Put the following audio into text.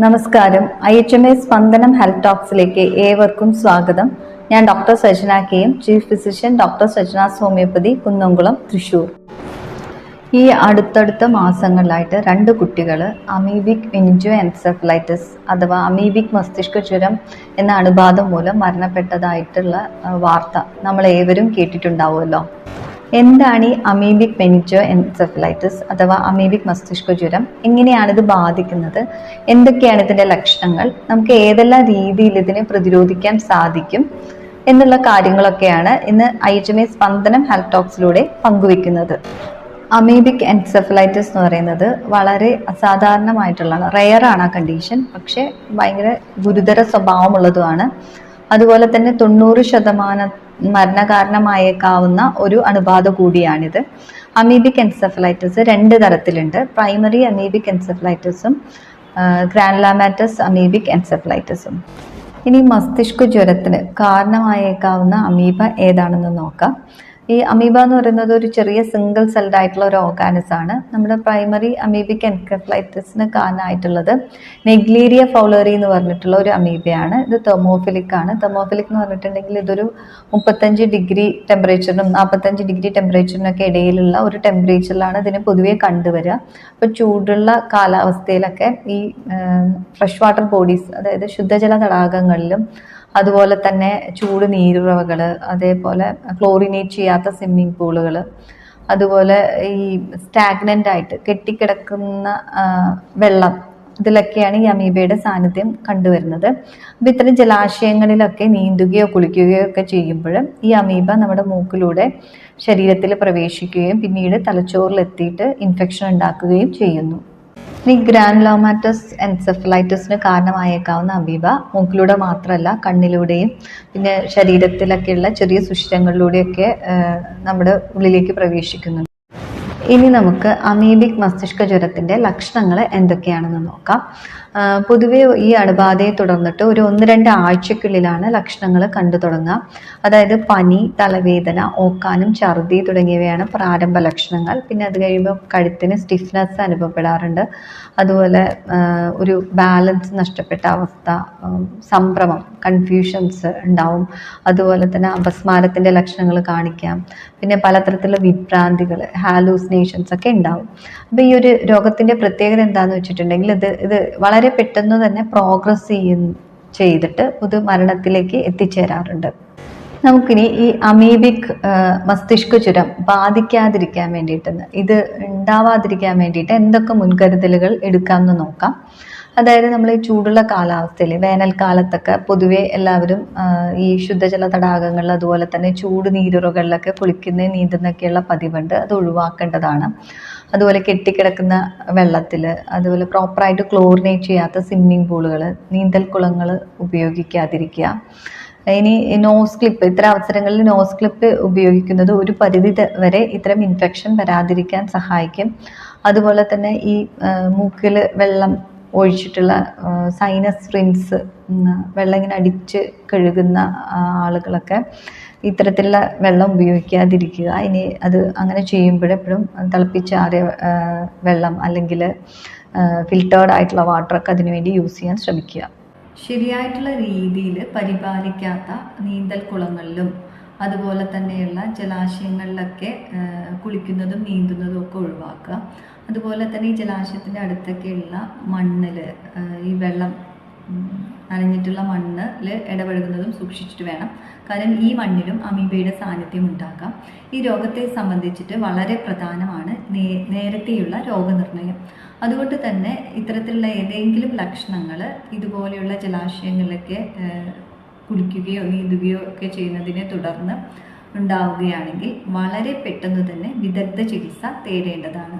നമസ്കാരം. I H M A Spandanam health ടോക്സിലേക്ക് ഏവർക്കും സ്വാഗതം. ഞാൻ ഡോക്ടർ സജന കെയും chief physician doctor Sajana homeopathy Kunnamkulam Thrissur. ഈ അടുത്തടുത്ത മാസങ്ങളിലായിട്ട് രണ്ട് കുട്ടികൾ അമീബിക് ഇൻജോ എൻസെഫലൈറ്റിസ് അഥവാ അമീബിക് മസ്തിഷ്ക ജ്വരം എന്ന അണുബാധ മൂലം മരണപ്പെട്ടതായിട്ടുള്ള വാർത്ത നമ്മൾ ഏവരും കേട്ടിട്ടുണ്ടാവുമല്ലോ. എന്താണ് ഈ അമീബിക് പെനിറ്റോ എൻസെഫലൈറ്റിസ് അഥവാ അമീബിക് മസ്തിഷ്ക ജ്വരം എങ്ങനെയാണ് ഇത് ബാധിക്കുന്നത്? എന്തൊക്കെയാണ് ഇതിന്റെ ലക്ഷണങ്ങൾ? നമുക്ക് ഏതെല്ലാം രീതിയിൽ ഇതിനെ പ്രതിരോധിക്കാൻ സാധിക്കും എന്നുള്ള കാര്യങ്ങളൊക്കെയാണ് ഇന്ന് I H M A Spandanam health ടോക്സിലൂടെ പങ്കുവെക്കുന്നത് അമീബിക് എൻസെഫലൈറ്റിസ് എന്ന് പറയുന്നത് വളരെ അസാധാരണമായിട്ടുള്ളതാണ്. റെയർ ആണ് ആ കണ്ടീഷൻ. പക്ഷേ ഭയങ്കര ഗുരുതര സ്വഭാവമുള്ളതുമാണ്. അതുപോലെ തന്നെ തൊണ്ണൂറ് ശതമാനം മരണകാരണമായേക്കാവുന്ന ഒരു അണുബാധ കൂടിയാണിത്. അമീബിക് എൻസെഫലൈറ്റിസ് രണ്ട് തരത്തിലുണ്ട്. പ്രൈമറി അമീബിക് എൻസെഫലൈറ്റിസും ഗ്രാൻലാമാറ്റസ് അമീബിക് എൻസെഫലൈറ്റിസും. ഇനി മസ്തിഷ്ക ജ്വരത്തിന് കാരണമായേക്കാവുന്ന അമീബ ഏതാണെന്ന് നോക്കാം. ഈ അമീബ എന്ന് പറയുന്നത് ഒരു ചെറിയ സിംഗിൾ സെൽഡ് ആയിട്ടുള്ള ഒരു ഓർഗാനിസ് ആണ്. നമ്മുടെ പ്രൈമറി അമീബിക് എൻകഫ്ലൈറ്റിസിന് കാരണമായിട്ടുള്ളത് നെഗ്ലീരിയ ഫൗളറി എന്ന് പറഞ്ഞിട്ടുള്ള ഒരു അമീബയാണ്. ഇത് തെർമോഫിലിക് ആണ്. തെർമോഫിലിക് എന്ന് പറഞ്ഞിട്ടുണ്ടെങ്കിൽ ഇതൊരു മുപ്പത്തഞ്ച് ഡിഗ്രി ടെമ്പറേച്ചറിനും നാൽപ്പത്തഞ്ച് ഡിഗ്രി ടെമ്പറേച്ചറിനൊക്കെ ഇടയിലുള്ള ഒരു ടെമ്പറേച്ചറിലാണ് ഇതിനെ പൊതുവേ കണ്ടുവരിക. അപ്പോൾ ചൂടുള്ള കാലാവസ്ഥയിലൊക്കെ ഈ ഫ്രഷ് വാട്ടർ ബോഡീസ് അതായത് ശുദ്ധജല തടാകങ്ങളിലും അതുപോലെ തന്നെ ചൂട് നീരുറവകൾ അതേപോലെ ക്ലോറിനേറ്റ് ചെയ്യാത്ത സ്വിമ്മിംഗ് പൂളുകൾ അതുപോലെ ഈ സ്റ്റാഗ്നന്റ് ആയിട്ട് കെട്ടിക്കിടക്കുന്ന വെള്ളം ഇതിലൊക്കെയാണ് ഈ അമീബയുടെ സാന്നിധ്യം കണ്ടുവരുന്നത്. അപ്പം ഇത്തരം ജലാശയങ്ങളിലൊക്കെ നീന്തുകയോ കുളിക്കുകയോ ഒക്കെ ചെയ്യുമ്പോൾ ഈ അമീബ നമ്മുടെ മൂക്കിലൂടെ ശരീരത്തിൽ പ്രവേശിക്കുകയും പിന്നീട് തലച്ചോറിലെത്തിയിട്ട് ഇൻഫെക്ഷൻ ഉണ്ടാക്കുകയും ചെയ്യുന്നു. ഇനി ഗ്രാനുലോമാറ്റസ് എൻസെഫലൈറ്റിസിന് കാരണമായേക്കാവുന്ന അമീബ മൂക്കിലൂടെ മാത്രമല്ല കണ്ണിലൂടെയും പിന്നെ ശരീരത്തിലൊക്കെയുള്ള ചെറിയ സുഷിരങ്ങളിലൂടെയൊക്കെ നമ്മുടെ ഉള്ളിലേക്ക് പ്രവേശിക്കുന്നുണ്ട്. ഇനി നമുക്ക് അമീബിക് മസ്തിഷ്ക ജ്വരത്തിന്റെ ലക്ഷണങ്ങൾ എന്തൊക്കെയാണെന്ന് നോക്കാം. പൊതുവെ ഈ അണുബാധയെ തുടർന്നിട്ട് ഒരു ഒന്ന് രണ്ട് ആഴ്ചക്കുള്ളിലാണ് ലക്ഷണങ്ങൾ കണ്ടു തുടങ്ങുക അതായത് പനി തലവേദന ഓക്കാനം ഛർദി തുടങ്ങിയവയാണ് പ്രാരംഭ ലക്ഷണങ്ങൾ. പിന്നെ അത് കഴിയുമ്പോൾ കഴുത്തിന് സ്റ്റിഫ്നെസ് അനുഭവപ്പെടാറുണ്ട്. അതുപോലെ ഒരു ബാലൻസ് നഷ്ടപ്പെട്ട അവസ്ഥ സംഭ്രമം കൺഫ്യൂഷൻസ് ഉണ്ടാവും. അതുപോലെ തന്നെ അപസ്മാരത്തിന്റെ ലക്ഷണങ്ങൾ കാണിക്കാം. പിന്നെ പലതരത്തിലുള്ള വിഭ്രാന്തികൾ ഹാലൂസിനേഷൻസ് ഒക്കെ ഉണ്ടാവും. അപ്പോൾ ഈ ഒരു രോഗത്തിന്റെ പ്രത്യേകത എന്താണെന്ന് വെച്ചിട്ടുണ്ടെങ്കിൽ ഇത് ഇത് വളരെ പെട്ടെന്ന് തന്നെ പ്രോഗ്രസ് ചെയ്യുന്ന ചെയ്തിട്ട് പൊതു മരണത്തിലേക്ക് എത്തിച്ചേരാറുണ്ട്. നമുക്കിനി ഈ അമീബിക് മസ്തിഷ്ക ചുരം ബാധിക്കാതിരിക്കാൻ വേണ്ടിയിട്ടെന്ന് ഇത് ഉണ്ടാവാതിരിക്കാൻ വേണ്ടിയിട്ട് എന്തൊക്കെ മുൻകരുതലുകൾ എടുക്കാമെന്ന് നോക്കാം. അതായത് നമ്മൾ ഈ ചൂടുള്ള കാലാവസ്ഥയിൽ വേനൽക്കാലത്തൊക്കെ പൊതുവെ എല്ലാവരും ഈ ശുദ്ധജല തടാകങ്ങളിൽ അതുപോലെ തന്നെ ചൂട് നീരുറകളിലൊക്കെ കുളിക്കുന്ന നീന്തുന്നൊക്കെയുള്ള പതിവുണ്ട്. അത് ഒഴിവാക്കേണ്ടതാണ്. അതുപോലെ കെട്ടിക്കിടക്കുന്ന വെള്ളത്തിൽ അതുപോലെ പ്രോപ്പറായിട്ട് ക്ലോറിനേറ്റ് ചെയ്യാത്ത സ്വിമ്മിംഗ് പൂളുകൾ നീന്തൽ കുളങ്ങൾ ഉപയോഗിക്കാതിരിക്കുക. ഇനി നോസ് ക്ലിപ്പ് ഇത്തരം അവസരങ്ങളിൽ നോസ് ക്ലിപ്പ് ഉപയോഗിക്കുന്നത് ഒരു പരിധി വരെ ഇത്തരം ഇൻഫെക്ഷൻ വരാതിരിക്കാൻ സഹായിക്കും. അതുപോലെ തന്നെ ഈ മൂക്കിൽ വെള്ളം ഒഴിച്ചിട്ടുള്ള സൈനസ് റിൻസ് വെള്ളം ഇങ്ങനെ അടിച്ച് കഴുകുന്ന ആളുകളൊക്കെ ഇത്തരത്തിലുള്ള വെള്ളം ഉപയോഗിക്കാതിരിക്കുക. ഇനി അത് അങ്ങനെ ചെയ്യുമ്പോഴെപ്പോഴും തിളപ്പിച്ചാറിയ ആ, വെള്ളം അല്ലെങ്കിൽ ഫിൽറ്റേർഡ് ആയിട്ടുള്ള വാട്ടറൊക്കെ അതിനുവേണ്ടി യൂസ് ചെയ്യാൻ ശ്രമിക്കുക. ശരിയായിട്ടുള്ള രീതിയിൽ പരിപാലിക്കാത്ത നീന്തൽ കുളങ്ങളിലും അതുപോലെ തന്നെയുള്ള ജലാശയങ്ങളിലൊക്കെ കുളിക്കുന്നതും നീന്തുന്നതും ഒക്കെ ഒഴിവാക്കുക. അതുപോലെ തന്നെ ഈ ജലാശയത്തിന്റെ അടുത്തൊക്കെയുള്ള മണ്ണിൽ ഈ വെള്ളം നനഞ്ഞിട്ടുള്ള മണ്ണിൽ ഇടപഴകുന്നതും സൂക്ഷിച്ചിട്ട് വേണം. കാരണം ഈ മണ്ണിലും അമീബയുടെ സാന്നിധ്യം ഉണ്ടാക്കാം. ഈ രോഗത്തെ സംബന്ധിച്ചിട്ട് വളരെ പ്രധാനമാണ് നേരത്തെയുള്ള രോഗനിർണയം. അതുകൊണ്ട് തന്നെ ഇത്തരത്തിലുള്ള ഏതെങ്കിലും ലക്ഷണങ്ങൾ ഇതുപോലെയുള്ള ജലാശയങ്ങളിലൊക്കെ കുളിക്കുകയോ നീന്തുകയോ ഒക്കെ ചെയ്യുന്നതിനെ തുടർന്ന് ഉണ്ടാവുകയാണെങ്കിൽ വളരെ പെട്ടെന്ന് തന്നെ വിദഗ്ധ ചികിത്സ തേടേണ്ടതാണ്.